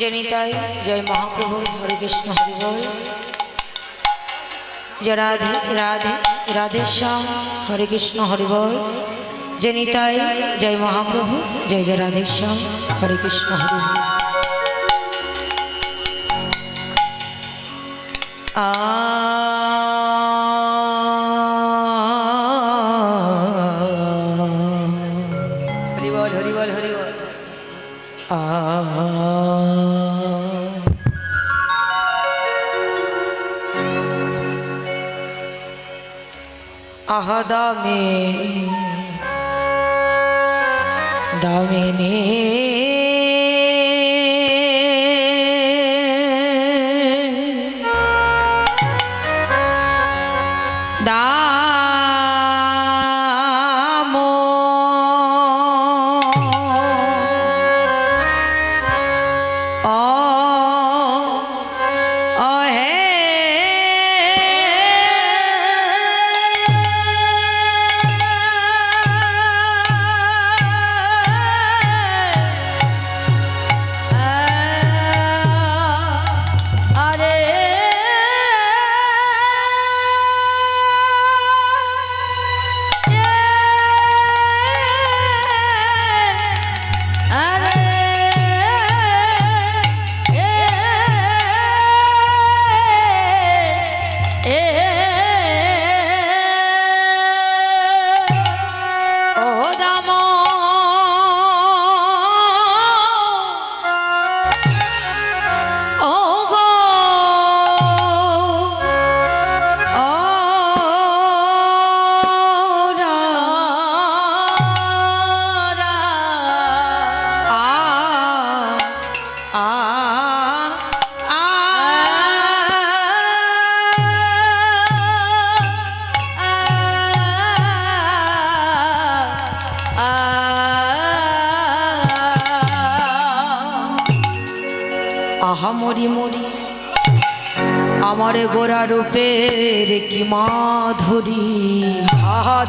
জনিতাই জয় মহাপ্রভু, হরে কৃষ্ণ, হরি বল। জয় রাধে রাধে রাধে শ্যাম, হরে কৃষ্ণ, হরি বল। জনিতাই জয় মহাপ্রভু, জয় জয় রাধে শ্যাম, হরে কৃষ্ণ, হরি বল। আ দামে দামে রূপের কি মাধুরী? আহা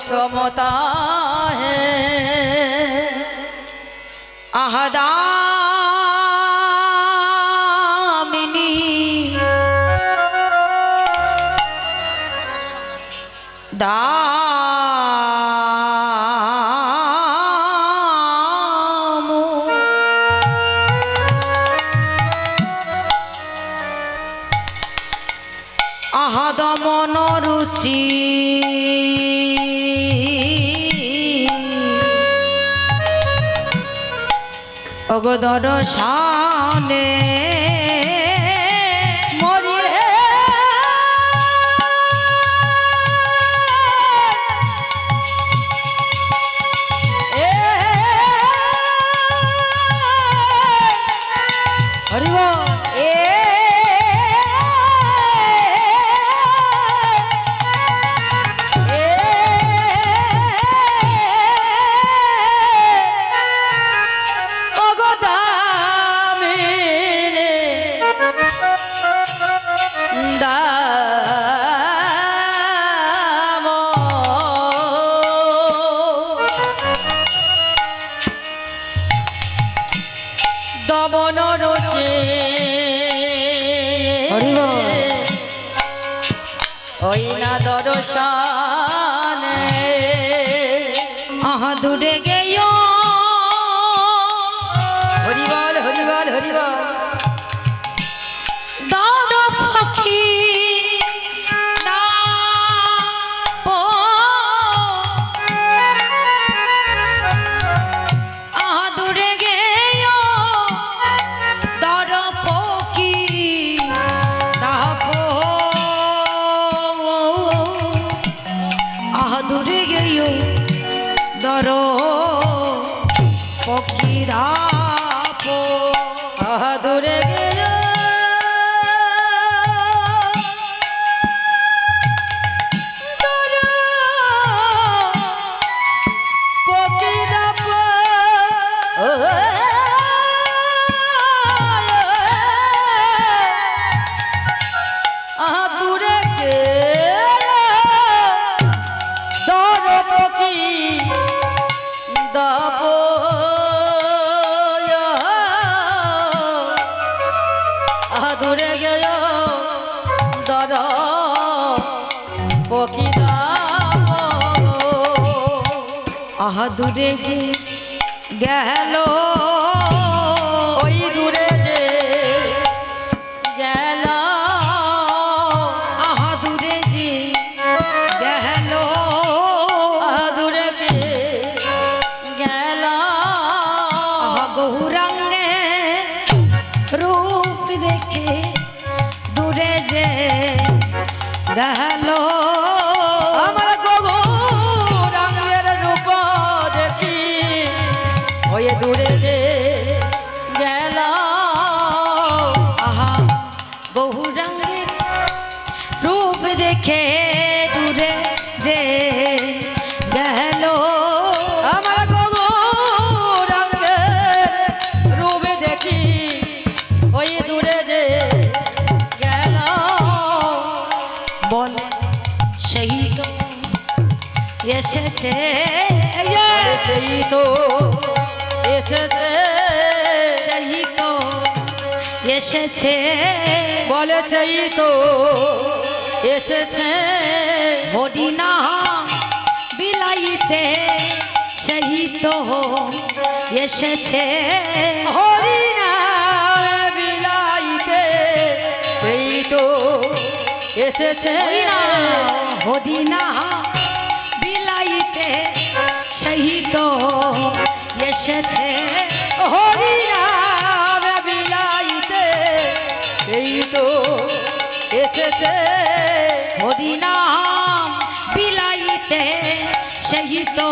समता है आहदा ওগো দর্শনে ওই না দর্শনে। আহা দূরে গে বাহাদুরে যে গেল এসেছে। সেই তো এসেছে। বলে সেই তো এসেছে। হরিণা বিলাইতে সেই তো এসেছে। হরিণা বিলাইতে সেই তো এসেছে। হরিণা বিলাইতে সেই তো হরি নাম বিলাইতে সেই তো এসেছে। হরিনাম বিলাইতে সেই তো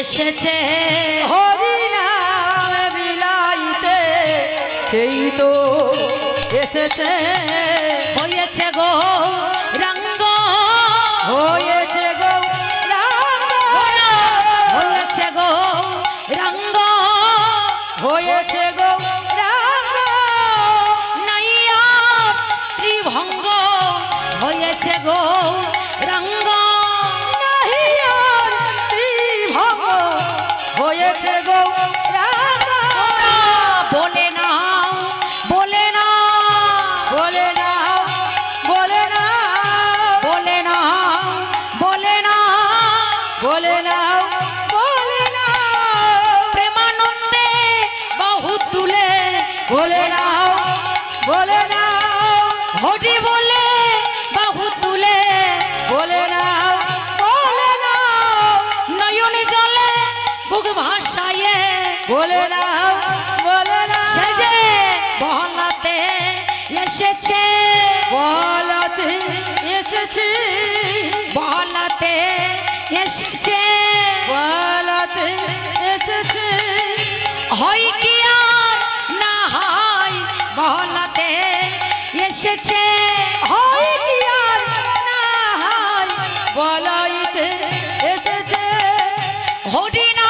এসেছে। হরি নাম বিলাইতে সেই তো এসেছে। হয়েছে গো রঙ্গ। হয়েছে বলে না বলে না সেজে বহলাতে এসেছে। বলাতে এসেছে। বহলাতে এসেছে। বলাতে এসেছে। হয় কি আর না হয় বহলাতে এসেছে। হয় কি আর না হয় বলাইতে এসেছে। হরি নাম প্রচারিতে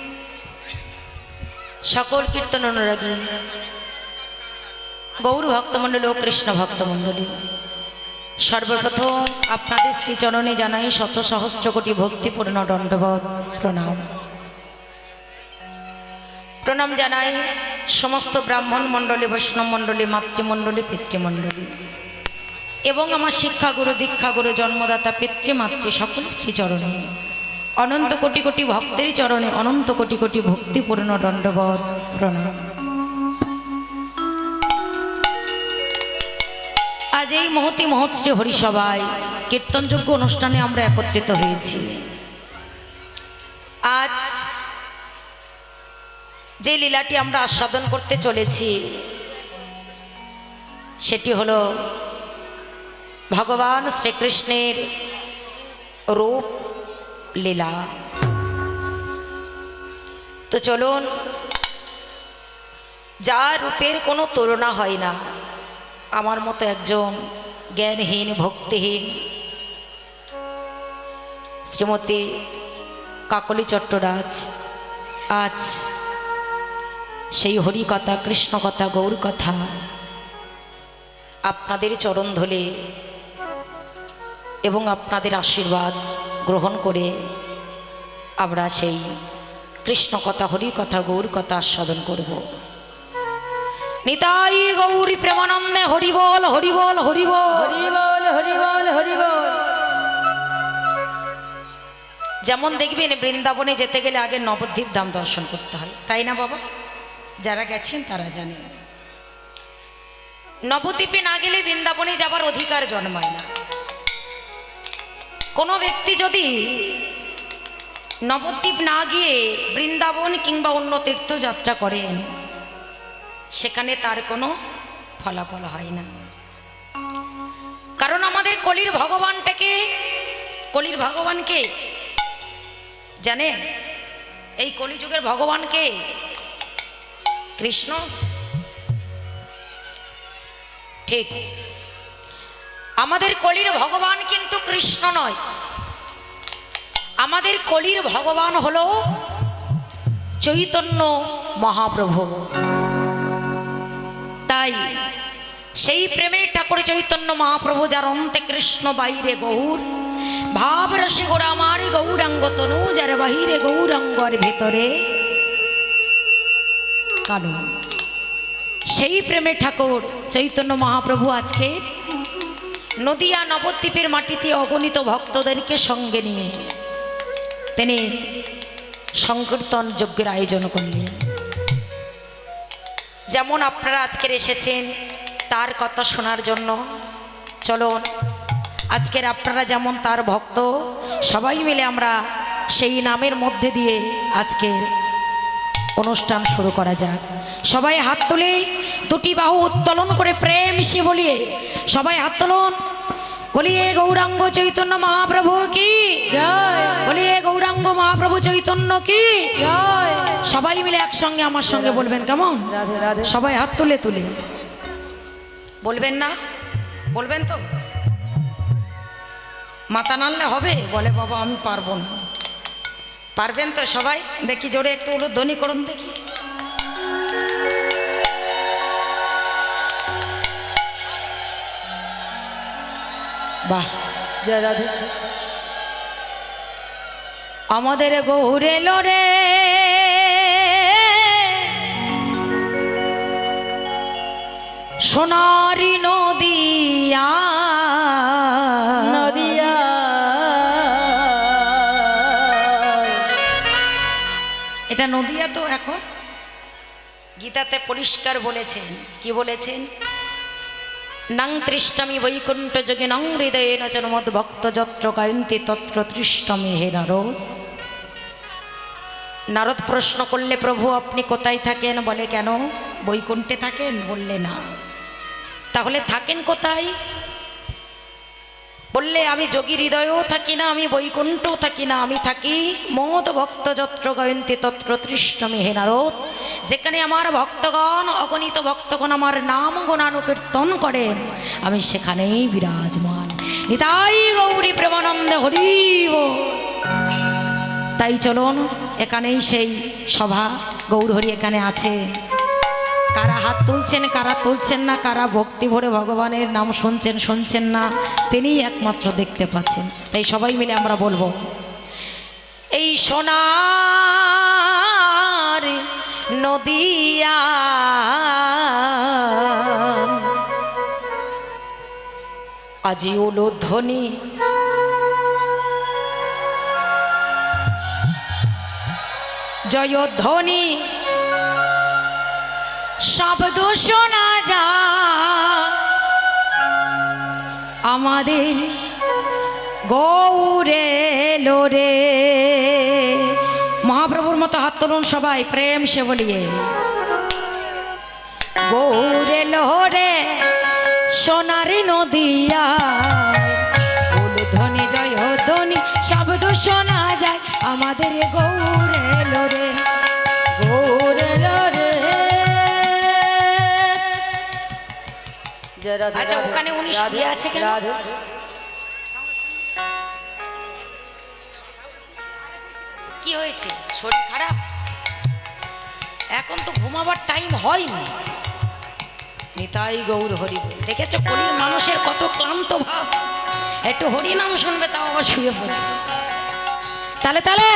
সকল কীর্তন অনুরাগী। গৌর ভক্তমণ্ডলী ও কৃষ্ণ ভক্তমণ্ডলী, সর্বপ্রথম আপনাদের শ্রীচরণে জানাই শত সহস্র কোটি ভক্তিপূর্ণ দণ্ডবোধ, প্রণাম। প্রণাম জানাই সমস্ত ব্রাহ্মণ মণ্ডলী, বৈষ্ণব মণ্ডলী, মাতৃমণ্ডলী, পিতৃমণ্ডলী এবং আমার শিক্ষাগুরু, দীক্ষাগুরু, জন্মদাতা পিতৃমাতৃ সকল শ্রীচরণে। অনন্ত কোটি কোটি ভক্তের চরণে অনন্ত কোটি কোটি ভক্তিপূর্ণ দণ্ডবধ প্রণাম। আজ এই মহতি মহৎশ্রী হরিসভায় কীর্তনযোগ্য অনুষ্ঠানে আমরা একত্রিত হয়েছি। আজ যে লীলাটি আমরা আস্বাদন করতে চলেছি, সেটি হলো ভগবান শ্রীকৃষ্ণের রূপ লীলা। তো চলুন যার রূপের কোনো তুলনা হয় না। আমার মতো একজন জ্ঞানহীন, ভক্তিহীন শ্রীমতী কাকলি চট্টরাজ আজ সেই হরি কথা কৃষ্ণ কথা গৌর কথা আপনাদের চরণ ধলে এবং আপনাদের আশীর্বাদ গ্রহণ করে আমরা সেই কৃষ্ণ কথা হরি কথা গৌর কথা আস্বাদন করব। নিতাই গৌরী প্রেমানন্দে হরিবল হরিবল হরিবল। হরি বল হরি বল হরি বল যেমন দেখবেন বৃন্দাবনে যেতে গেলে আগে নবদ্বীপ ধাম দর্শন করতে হয়। তাই না বাবা? যারা গেছেন তারা জানেন। নবদ্বীপে না গেলে বৃন্দাবনে যাবার অধিকার জন্মায় না। কোনো ব্যক্তি যদি নবদ্বীপ না গিয়ে বৃন্দাবন কিংবা অন্য তীর্থযাত্রা করেন, সেখানে তার কোনো ফলাফল হয় না। কারণ আমাদের কলির ভগবানটাকে, কলির ভগবানকে, জানেন? এই কলিযুগের ভগবানকে কৃষ্ণ, ঠিক আমাদের কলির ভগবান কিন্তু কৃষ্ণ নয়। আমাদের কলির ভগবান হল চৈতন্য মহাপ্রভু। তাই সেই প্রেমের ঠাকুর চৈতন্য মহাপ্রভু, যার অন্তে কৃষ্ণ বাইরে গৌর, ভাব রসে গোড়া আমারে গৌরাঙ্গ তনু, যার বাহিরে গৌরাঙ্গর ভেতরে কানু। সেই প্রেমের ঠাকুর চৈতন্য মহাপ্রভু আজকে নদিয়া নবদ্বীপের মাটিতে অগণিত ভক্তদেরকে সঙ্গে নিয়ে তিনি সংকীর্তন যজ্ঞের আয়োজন করলেন। যেমন আপনারা আজকের এসেছেন, তার কথা শোনার জন্য চলুন। আজকের আপনারা যেমন তার ভক্ত, সবাই মিলে আমরা সেই নামের মধ্যে দিয়ে আজকের অনুষ্ঠান শুরু করা যাক। সবাই হাত তুলে দুটি বাহু উত্তোলন করে প্রেম সে বলিয়ে সবাই হাত তুলুন। বলিয়ে গৌরাঙ্গ চৈতন্য মহাপ্রভু কি? জয়। বলিয়ে গৌরাঙ্গ মহাপ্রভু চৈতন্য কি? জয়। সবাই মিলে একসঙ্গে আমার সঙ্গে বলবেন কেমন? সবাই হাত তুলে তুলে। বলবেন না? বলবেন তো? মাথা নাড়লে হবে? বলে বাবা আমি পারব না। পারবেন তো সবাই? দেখি জোরে একটু হলো ধ্বনি করুন দেখি। বাহ। জয় রাধে আমাদের গৌরে লোরে সোনারি নদিয়া। নদিয়া। এটা নদিয়া তো এখন গীতাতে পরিষ্কার বলেছেন। কি বলেছেন? নাং তৃষ্টমি বৈকুণ্ঠ যোগে নং হৃদয়ে নচন মদ ভক্ত যত্র গায়ন্তি তত্র তৃষ্টমি হে নারদ। নারদ প্রশ্ন করলে, প্রভু, আপনি কোথায় থাকেন? বলে, কেন? বৈকুণ্ঠে থাকেন? বললে, না। তাহলে, থাকেন কোথায়? বললে, আমি যোগী হৃদয়েও থাকি না, আমি বৈকুণ্ঠও থাকি না, আমি থাকি মদ ভক্ত যত্র গয়ন্তী তত্র তৃষ্ণমি হে নারদ। যেখানে আমার ভক্তগণ, অগণিত ভক্তগণ আমার নাম গুণানুকীর্তন করেন, আমি সেখানেই বিরাজমান। নিতাই গৌরী প্রেমানন্দে হরিব। তাই চলুন, এখানেই সেই সভা। গৌরহরি এখানে আছে। কারা হাত তুলছেন, কারা তুলছেন না, কারা ভক্তি ভরে ভগবানের নাম শুনছেন শুনছেন না, তিনিই একমাত্র দেখতে পাচ্ছেন। তাই সবাই মিলে আমরা বলব, এই সোনার নদিয়া আজি উলুধ্বনি। জয়ধ্বনি। শব্দ শোনা যা আমাদের গৌরে লোরে মহাপ্রভুর মতো হাত তুলুন সবাই, প্রেম সে বলিয়ে। গৌরে লোরে সোনারি নদিয়া। ধ্বনি জয় ধ্বনি শব্দ শোনা যায়। আমাদের গৌরে লোরে গৌরে রে আচ্ছা, ওখানে উনি শুয়ে আছে কেন? কি হয়েছে? শরীর খারাপ? এখন তো ঘুমাবার টাইম হয়নি। নিতাই গৌর হরি। দেখেছ কলির মানুষের কত ক্লান্ত ভাব। একটু হরি নাম শুনবে তাও আবার শুয়ে পড়ছে। তাহলে তাহলে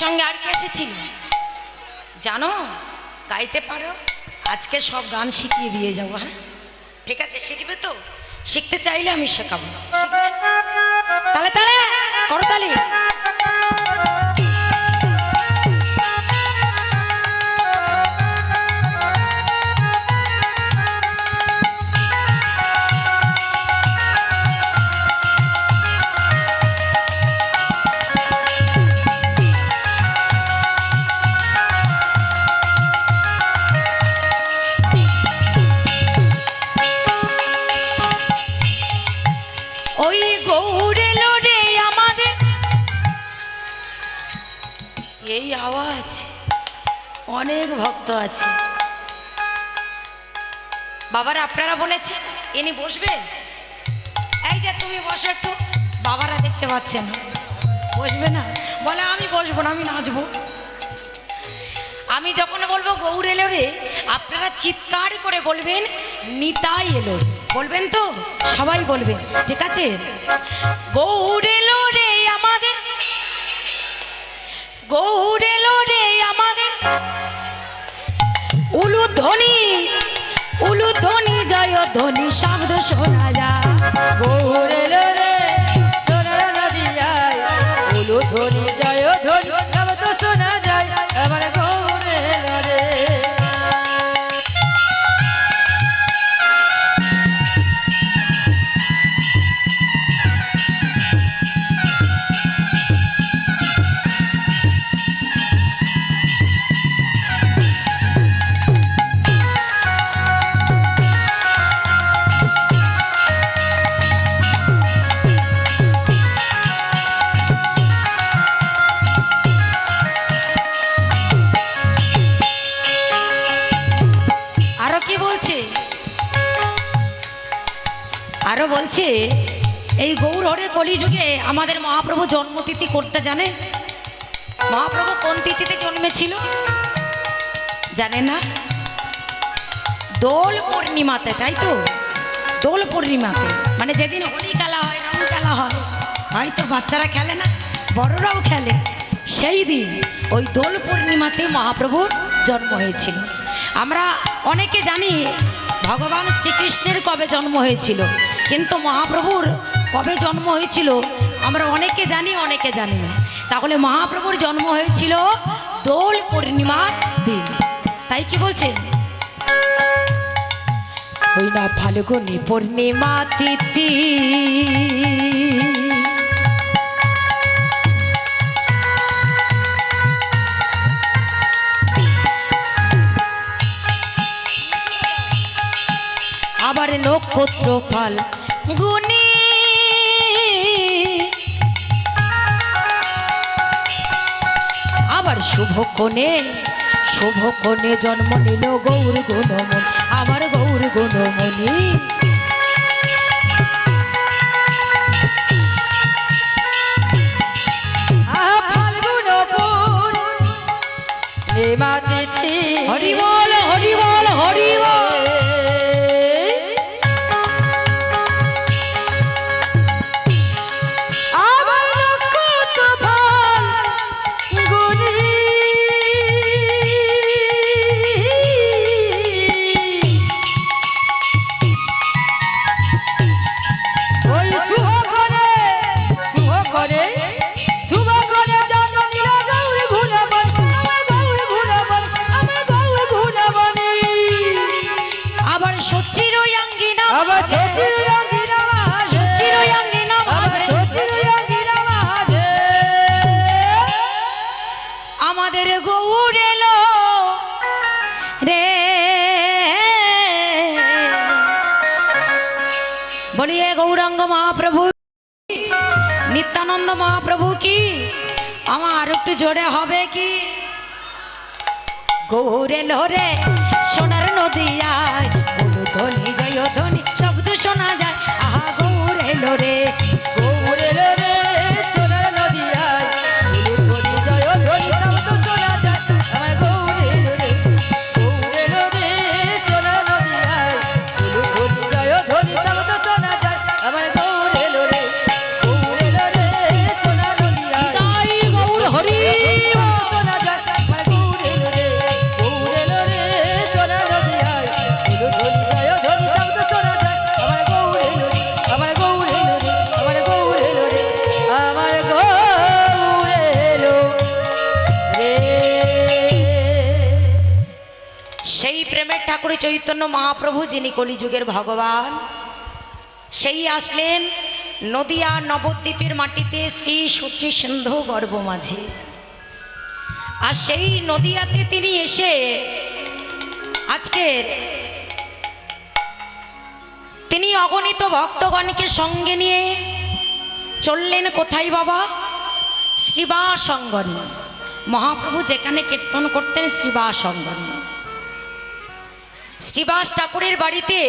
সঙ্গে আর কে এসেছিল? জানো, গাইতে পারো, আজকে সব গান শিখিয়ে দিয়ে যাব হ্যাঁ? ঠিক আছে, শিখবে তো? শিখতে চাইলে আমি শেখাবো। তাহলে তাহলে করো ভক্ত আছে। বাবারা, আপনারা বলেছেন, ইনি বসবেন? এই যে তুমি বসো একটু। বাবারা দেখতে পাচ্ছেন। বসবে না? বলে, আমি বসবো না, আমি নাচবো। আমি যখন বলব গৌর এলো রে, আপনারা চিৎকার করে বলবেন, নিতাই এলো বলবেন তো? সবাই বলবেন, ঠিক আছে? গৌর এলো রে আমাদের। গৌর এলো রে আমাদের। উলু ধ্বনি উলু ধ্বনি জয় ধ্বনি শব্দ শোনা যায়। গৌরে কলিযুগে আমাদের মহাপ্রভু জন্মতিথি করতে জানে মহাপ্রভু কোন তিথিতে জন্মেছিল? জানেন? না দোল পূর্ণিমাতে, তাই তো? দোল পূর্ণিমাতে। মানে যেদিন হোলি খেলা হয় রং খেলা হয়, হয়তো বাচ্চারা খেলে না, বড়রাও খেলে। সেই দিন ওই দোল পূর্ণিমাতে মহাপ্রভুর জন্ম হয়েছিল। আমরা অনেকে জানি ভগবান শ্রীকৃষ্ণের কবে জন্ম হয়েছিল, কিন্তু মহাপ্রভুর কবে জন্ম হয়েছিল? আমরা অনেকে জানি অনেকে জানি না। তাহলে মহাপ্রভুর জন্ম হয়েছিল দোল পূর্ণিমার দিন। তাই কি বলছেন পূর্ণিমা তিথি। আবার নক্ষত্র ফল গুনি আবার শুভ কোণে শুভ কোণে জন্ম নিল গৌর গুণমণি আমার গৌর গুণমণি। হরি বল হরি বল হরি বল নিত্যানন্দ মহাপ্রভু কি? আমার একটু জোরে হবে কি? গৌরে লোরে সোনার বলু ধ্বনি, জয় ধ্বনি, শব্দ শোনা যায়। আহা গৌরে লোরে গৌরে এলো ঠাকুর চৈতন্য মহাপ্রভু, যিনি কলিযুগের ভগবান, সেই আসলেন নদিয়া নবদ্বীপের মাটিতে শ্রী সূচি সিন্ধু গর্ব মাঝে। আর সেই নদিয়াতে তিনি এসে আজকের তিনি অগণিত ভক্তগণকে সঙ্গে নিয়ে চললেন কোথায় বাবা? শ্রীবাস অঙ্গনে মহাপ্রভু যেখানে কীর্তন করতেন শ্রীবাস অঙ্গনে শ্রীবাস ঠাকুরের বাড়িতে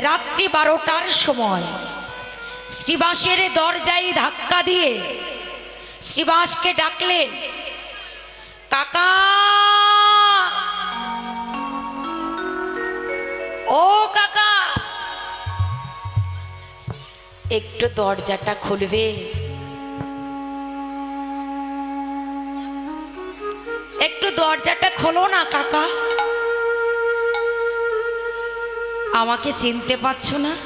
রাত্রি বারোটার সময় শ্রীবাসের দরজায় ধাক্কা দিয়ে শ্রীবাসকে ডাকলেন, কাকা! ও কাকা! একটু দরজাটা খুলবে? একটু দরজাটা খোলো না কাকা। আমাকে চিনতে পারছ না?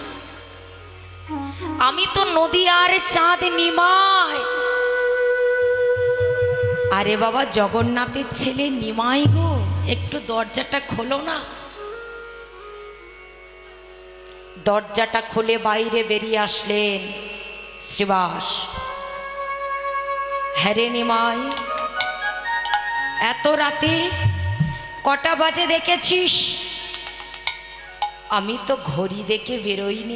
আমি তো নদী আর চাঁদ নিমাই। আরে বাবা, জগন্নাথের ছেলে নিমাই গো। একটু দরজাটা খোলো না। দরজাটা খুলে বাইরে বেরিয়ে আসলেন শ্রীবাস। হ্যারে নিমাই, এত রাতে কটা বাজে দেখেছিস? আমি তো ঘড়ি দেখে বেরোইনি।